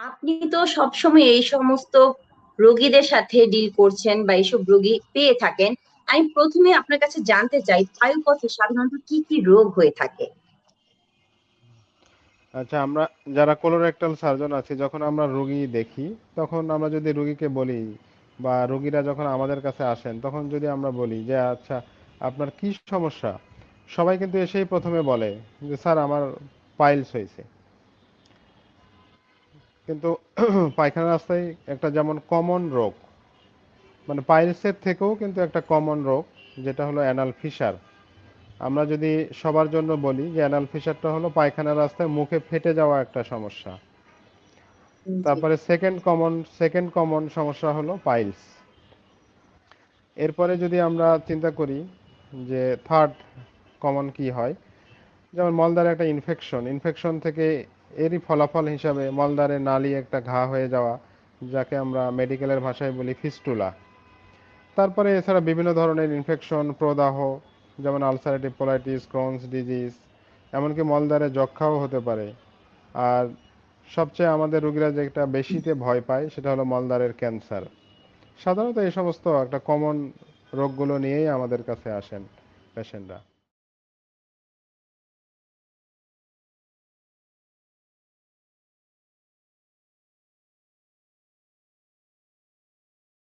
আপনি তো সবসময় এই সমস্ত রোগীদের সাথে ডিল করছেন বা এইসব রোগী পেয়ে থাকেন। আমি প্রথমে আপনার কাছে জানতে চাই বায়ুপথে সাধারণত কি কি রোগ হয়ে থাকে? আচ্ছা আমরা যারা কোলোরেক্টাল সার্জন আছি, যখন আমরা রোগী দেখি, তখন আমরা যদি রোগীকে বলি বা রোগীরা যখন আমাদের কাছে আসেন, তখন যদি আমরা বলি যে আচ্ছা আপনার কি সমস্যা? সবাই কিন্তু এসেই প্রথমে বলে যে, স্যার, আমার পাইলস হয়েছে। কিন্তু পায়খানা রাস্তায় একটা যেমন কমন রোগ মানে পাইলসের থেকেও কিন্তু একটা কমন রোগ যেটা হলো অ্যানাল ফিসার আমরা যদি সবার জন্য বলি যে অ্যানাল ফিসারটা হলো পায়খানা রাস্তায় মুখে ফেটে যাওয়া একটা সমস্যা। তারপরে সেকেন্ড কমন সেকেন্ড কমন সমস্যা হলো পাইলস। এরপরে যদি আমরা চিন্তা করি যে থার্ড কমন কি হয় যেমন মলদ্বারে একটা ইনফেকশন ইনফেকশন থেকে এরই ফলাফল হিসাবে মলদ্বারে নালি একটা ঘা হয়ে যাওয়া, যাকে আমরা মেডিকেলের ভাষায় বলি ফিস্টুলা। তারপরে এছাড়া বিভিন্ন ধরনের ইনফেকশন প্রদাহ, যেমন আলসারেটিভ পোলাইটিস ক্রোনস ডিজিজ এমনকি মলদ্বারে যক্ষাও হতে পারে। আর সবচেয়ে আমাদের রোগীরা যেটা বেশিতে ভয় পায়, সেটা হলো মলদ্বারের ক্যান্সার সাধারণত এই সমস্ত একটা কমন রোগগুলো নিয়েই আমাদের কাছে আসেন পেশেন্টরা